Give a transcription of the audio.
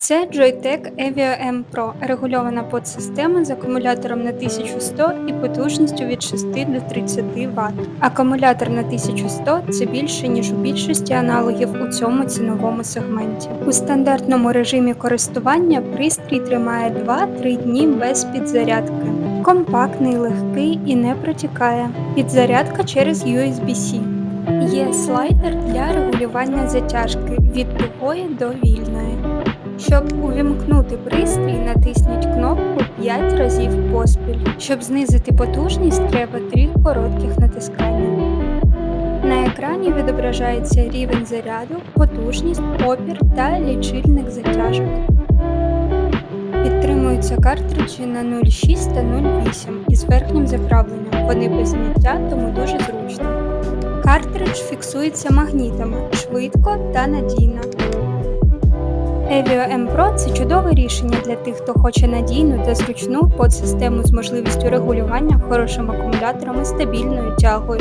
Це Joytech Evio M Pro – регульована подсистема з акумулятором на 1100 і потужністю від 6 до 30 Вт. Акумулятор на 1100 – це більше, ніж у більшості аналогів у цьому ціновому сегменті. У стандартному режимі користування пристрій тримає 2-3 дні без підзарядки. Компактний, легкий і не протікає. Підзарядка через USB-C. Є слайдер для регулювання затяжки від тугої до вільної. Щоб увімкнути пристрій, натисніть кнопку 5 разів поспіль. Щоб знизити потужність, треба 3 коротких натискання. На екрані відображається рівень заряду, потужність, опір та лічильник затяжок. Підтримуються картриджі на 0,6 та 0,8 із верхнім заправленням. Вони без зняття, тому дуже зручно. Картридж фіксується магнітами швидко та надійно. Evio M Pro – це чудове рішення для тих, хто хоче надійну та зручну подсистему з можливістю регулювання, хорошим акумулятором і стабільною тягою.